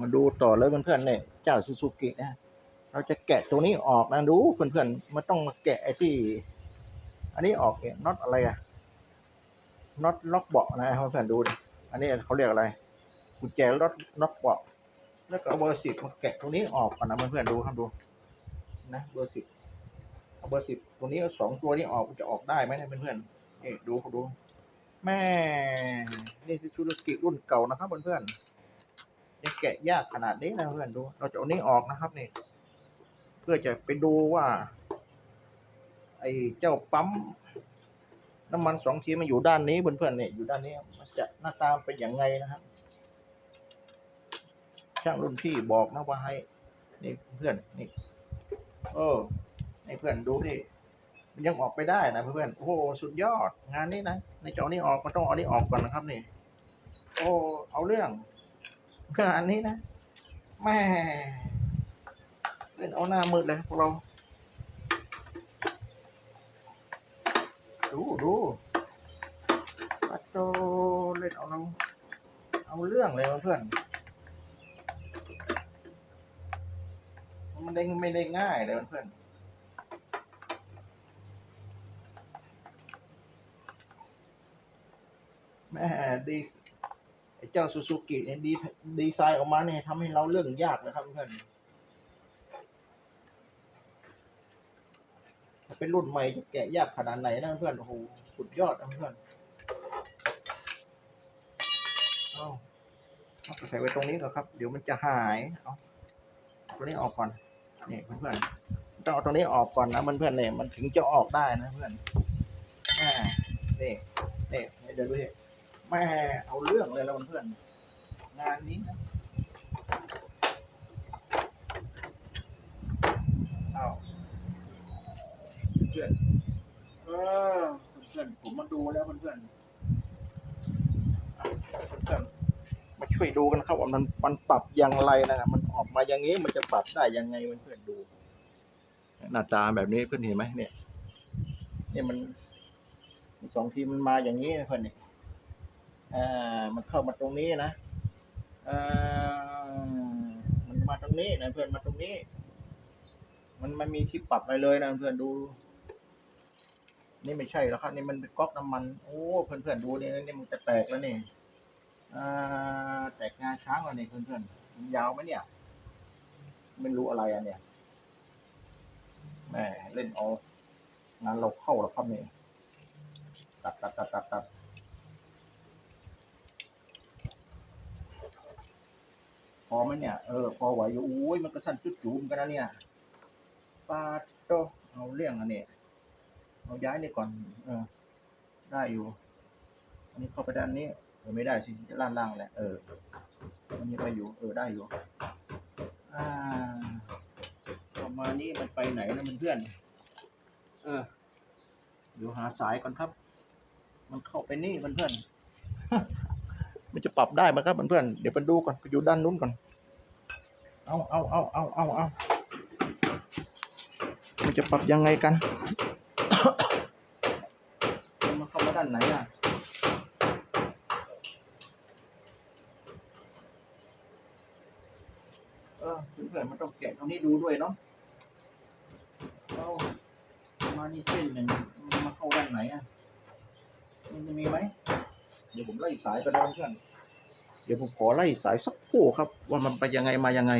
มาดูต่อเลยเพื่อนๆเนี่ยเจ้าซูซูกินะเราจะแกะตัวนี้ออกนะดูเพื่อนๆมันต้องมาแกะไอ้ที่ อันนี้ออกเนี่ยน็อตอะไรอะน็อตล็อกเบาะนะเพื่อนๆดูดิอันนี้เขาเรียกอะไรกุญแจล็อกน็อตเบาะแล้วก็เอาเบอร์สิบมาแกะตรงนี้ออกก่อนนะเพื่อนๆดูครับดู นะเบอร์สิบเอาเบอร์สิบตัวนี้สองตัวนี้ออกจะออกได้ไหมเนี่ยเพื่อนๆนี่ดูดูแม่นี่คือชูรกิรุ่นเก่านะครับเพื่อนๆ แกะยากขนาดนี้นะเพื่อนดู เราจะเอานี้ออกนะครับนี่ เพื่อจะไปดูว่า ไอ้เจ้าปั๊มน้ำมันสองทีมันอยู่ด้านนี้เพื่อนๆเนี่ยอยู่ด้านนี้มันจะหน้าตาเป็นอย่างไงนะครับ ช่างรุ่นพี่บอกนะว่าให้ นี่เพื่อนนี่เออให้เพื่อนดูดิมันยังออกไปได้นะเพื่อนๆโอ้โหสุดยอดงานนี้นะในจอนี้ออกมันต้องเอานี้ออกก่อนนะครับนี่ โอ้เอาเรื่อง งานนี้นะแม่เล่นเอาหน้ามืดเลยพวกเรา ดูดูปัดโตเล่นเอาเราเอาเรื่องเลยเพื่อนมันได้ไม่ได้ง่ายเลยเพื่อนแม่ดี ไอ้เจ้าซูซูกิเนี่ยดีดีไซน์ออกมาเนี่ยทำให้เราเรื่องยากนะครับเพื่อนเป็นรุ่นใหม่จะแกะยากขนาดไหนนะเพื่อนโอ้โหสุดยอดนะเพื่อนเอาเอาใส่ไว้ตรงนี้ก่อนครับ เดี๋ยวมันจะหายเอาตัวนี้ออกก่อนนี่เพื่อนต้องเอาตัวนี้ออกก่อนนะเพื่อนเนี่ยมันถึงจะออกได้นะเพื่อนอ่านี่นี่เดี๋ยวดูดิ แม่เอาเรื่องเลยแล้วเพื่อนงานนี้นะเอาเพื่อนเออเพื่อนผมมาดูแล้วเพื่อนเพื่อนมาช่วยดูกันครับว่ามันมันปรับอย่างไรนะมันออกมาอย่างนี้มันจะปรับได้ยังไงเพื่อนดู หน้าตาแบบนี้เพื่อนเห็นไหมเนี่ยเนี่ยมันสองทีมมันมาอย่างนี้เพื่อนเนี่ย อ่ามันเข้ามาตรงนี้นะอ่ามันมาตรงนี้นะเพื่อนมาตรงนี้ มันไม่มีที่ปรับอะไรเลยนะเพื่อนดู นี่ไม่ใช่แล้วครับนี่มันเป็นก๊อกน้ำมัน โอ้เพื่อนเพื่อนดูนี่นี่มันจะแตกแล้วนี่อ่าแตกงาช้างแล้วนี่เพื่อนเพื่อนมันยาวไหมเนี่ยไม่รู้อะไรอะเนี่ยแหม่เล่นเอางานเราเข้าแล้วครับนี่ตัดตัดตัดตัดตัด พอไหมเนี่ย เออ พอไหวอยู่อุ้ยมันก็สั้นจุดจูมกันนะเนี่ยปาโตเอาเรื่องอันนี้เอาย้ายนี่ก่อน เออ ได้อยู่ อันนี้เข้าไปด้านนี้เออไม่ได้สิจะล่างล่างๆแหละเอออันนี้ไปอยู่ เออได้อยู่ อ่าประมาณนี้มันไปไหนนะมันเพื่อน เออเดี๋ยวหาสายก่อนครับ มันเข้าไปนี่มันเพื่อน มันจะปรับได้ไหมครับเพื่อนเดี๋ยวไปดูก่อนไปอยู่ด้านนู้นก่อน เอาเอาเอาเอาเอาเอามันจะปรับยังไงกันมันเข้ามาด้านไหนอะเออเพื่อนๆมันต้องแกะตรงนี้ดูด้วยเนาะเอามานี่เส้นหนึ่งมันมาเข้าด้านไหนอะมันจะมีไหม ดี๋ยวผมไล่สายไปแล้วเพื่อน เดี๋ยวผมขอไล่สายสักคู่ครับ ว่ามันไปยังไงมายังไง